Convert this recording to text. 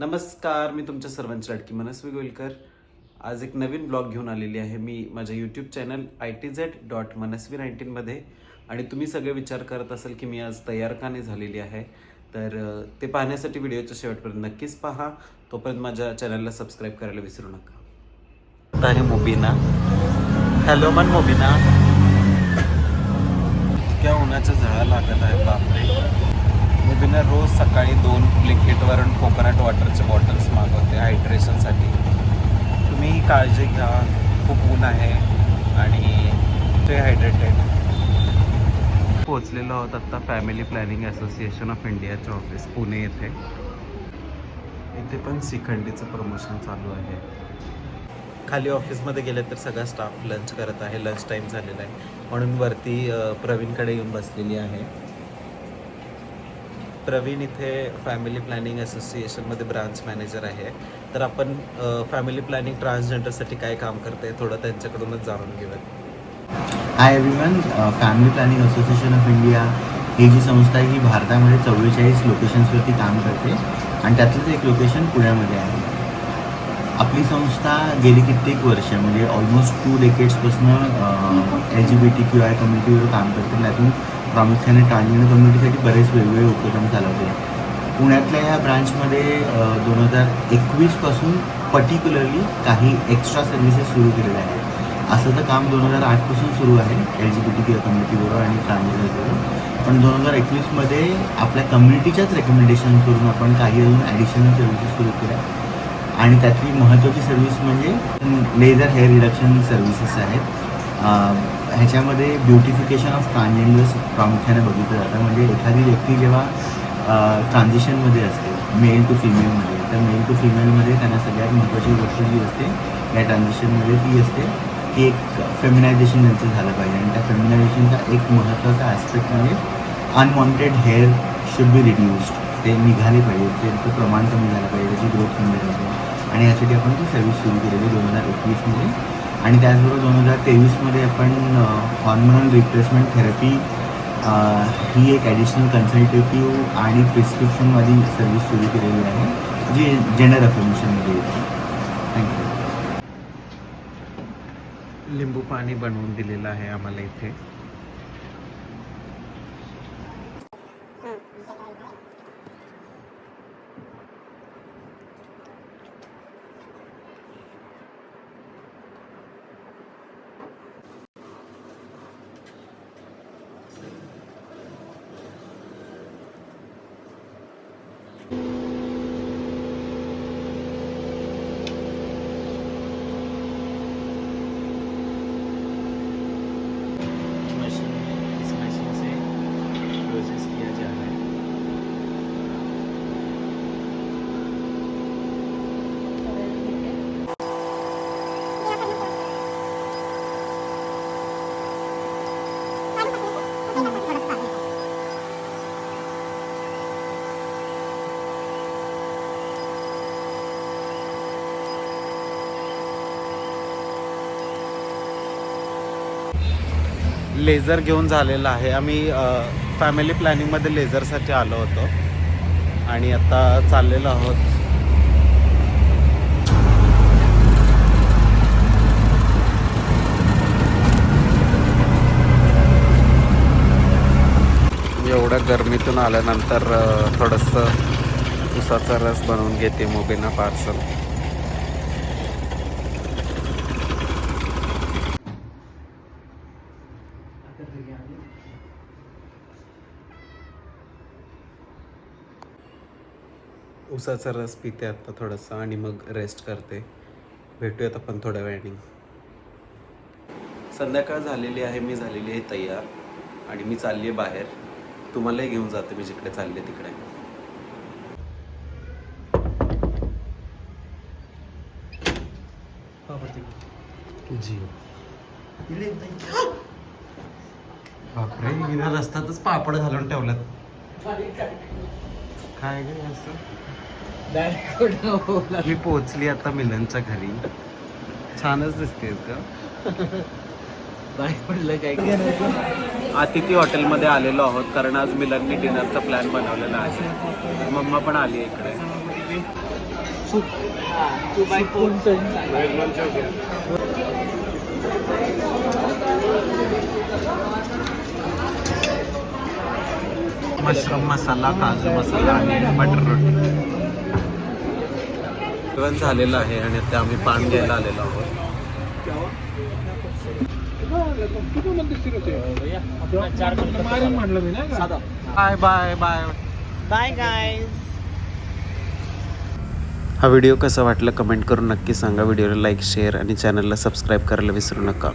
नमस्कार मी तुमच्या सर्वांची लाडकी मनस्वी गोलकर. आज एक नवीन ब्लॉग घेऊन आलेली आहे मी माझ्या YouTube channel I T Z dot Manasvi नाईन्टीनमध्ये आणि तुम्ही सगळे विचार करत असाल की मी आज तयार का नाही झालेली आहे. तर ते पाहण्यासाठी व्हिडिओच्या शेवटपर्यंत नक्कीच पहा. तोपर्यंत माझ्या चॅनलला सबस्क्राईब करायला विसरू नका. आहे मोबिना. हॅलो मन मोबिना. इतक्या उन्हाच्या झळा लागत आहे बापरे. मुबीना रोज सकाळी दोन ब्लिंकेटवरून कोकोनट वॉटरचे बॉटल्स मागवते हायड्रेशनसाठी. तुम्ही काळजी घ्या खूप ऊन आहे आणि ते हायड्रेटेड पोचलेलो आहोत आत्ता फॅमिली प्लॅनिंग असोसिएशन ऑफ इंडियाच्या ऑफिस पुणे येथे. इथे पण श्रीखंडीचं प्रमोशन चालू आहे. खाली ऑफिसमध्ये गेले तर सगळा स्टाफ लंच करत आहे लंच टाईम झालेला आहे. म्हणून वरती प्रवीणकडे येऊन बसलेली आहे. प्रवीण इथे फॅमिली प्लॅनिंग असोसिएशनमध्ये ब्रांच मॅनेजर आहे. तर आपण फॅमिली प्लॅनिंग ट्रान्सजेंडरसाठी काय काम करते थोडं त्यांच्याकडूनच जाणून घेऊया hi everyone family planning association of India ही जी संस्था आहे ही भारतामध्ये चव्वेचाळीस लोकेशन्सवरती काम करते आणि त्यातलंच एक लोकेशन पुण्यामध्ये आहे. आपली संस्था गेली कित्येक वर्ष म्हणजे almost two डेकेड्सपासून L G B T Q I कम्युनिटीवर काम करते. त्यातून प्रामुख्याने ट्रान्सजेंडर म्हणजे कम्युनिटीसाठी बरेच वेगवेगळे उपक्रम चालवते पुण्यातल्या ह्या ब्रांचमध्ये दोन हजार एकवीसपासून पर्टिक्युलरली काही एक्स्ट्रा सर्व्हिसेस सुरू केलेल्या आहेत. असं तर काम दोन हजार आठपासून सुरू आहे एल जी बी टी किंवा कम्युनिटीबरोबर आणि ट्रान्सजेंडरबरोबर पण दोन हजार एकवीसमध्ये आपल्या कम्युनिटीच्याच रेकमेंडेशन करून आपण काही अजून ॲडिशनल सर्व्हिसेस सुरू केल्या. आणि त्यातली महत्त्वाची सर्व्हिस म्हणजे लेझर हेअर रिडक्शन सर्व्हिसेस आहेत. ह्याच्यामध्ये ब्युटिफिकेशन ऑफ ट्रान्सजेंडर्स प्रामुख्याने बघितलं जातं. म्हणजे एखादी व्यक्ती जेव्हा ट्रान्झिशनमध्ये असते मेल टू फिमेलमध्ये तर मेल टू फिमेलमध्ये त्यांना सगळ्यात महत्त्वाची गोष्ट जी असते या ट्रान्झिशनमध्ये ती असते की एक फेमिनायझेशन त्यांचं झालं पाहिजे. आणि त्या फेमिनायझेशनचा एक महत्त्वाचा ॲस्पेक्ट म्हणजे unwanted hair should be reduced ते निघाले पाहिजे त्यांचं प्रमाण कमी झालं पाहिजे त्याची ग्रोथ कमी झाली पाहिजे. आणि यासाठी आपण ती सर्व्हिस सुरू केलेली दोन हजार एकवीसमध्ये आणि त्याचबरोबर दोन हजार तेवीसमध्ये आपण हॉर्मोनल रिप्लेसमेंट थेरपी ही एक ॲडिशनल कन्सल्टेटिव्ह आणि प्रिस्क्रिप्शनवाली सर्व्हिस सुरू केलेली आहे जी जेंडर अफर्मेशनमध्ये येते. थँक्यू लिंबू पाणी बनवून दिलेलं आहे आम्हाला इथे मशीन में इस मशीन से प्रोसेस किया जा रहा है लेझर घेऊन झालेला आहे. आम्ही फॅमिली प्लॅनिंगमध्ये लेझरसाठी आलो होतो. आणि आता चाललेलो आहोत. एवढ्या गरमीतून आल्यानंतर थोडंसं उसाचा रस बनवून घेते मोबीना पार्सल. उसाचा रस पिते आता थोडंसं आणि मग रेस्ट करते. भेटूयात आपण थोड्या वेळाने. संध्याकाळ झालेली आहे मी झालेली आहे तयार आणि मी चालली आहे बाहेर. तुम्हालाही घेऊन जाते मी जिकडे चालले तिकडे. जी. बापरे हिने रस्त्यातच पापड घालून ठेवल्यात काय गे असं? मी पोहोचली आता मिलनच्या घरी. छानच दिसतेस का पडलं काय अतिथी हॉटेलमध्ये आलेलो आहोत कारण आज मिलनने डिनरचा प्लॅन बनवलेला आहे. मम्मा पण आली आहे इकडे. मशरूम मसाला काजू मसाला आणि बटर रोटी. जेवण झालेलं आहे आणि आता आम्ही पान घ्यायला आलेलो आहोत. Bye bye bye bye guys हा व्हिडिओ कसा वाटला कमेंट करून नक्की सांगा. व्हिडिओला लाईक शेअर आणि चॅनलला सबस्क्राईब करायला विसरू नका.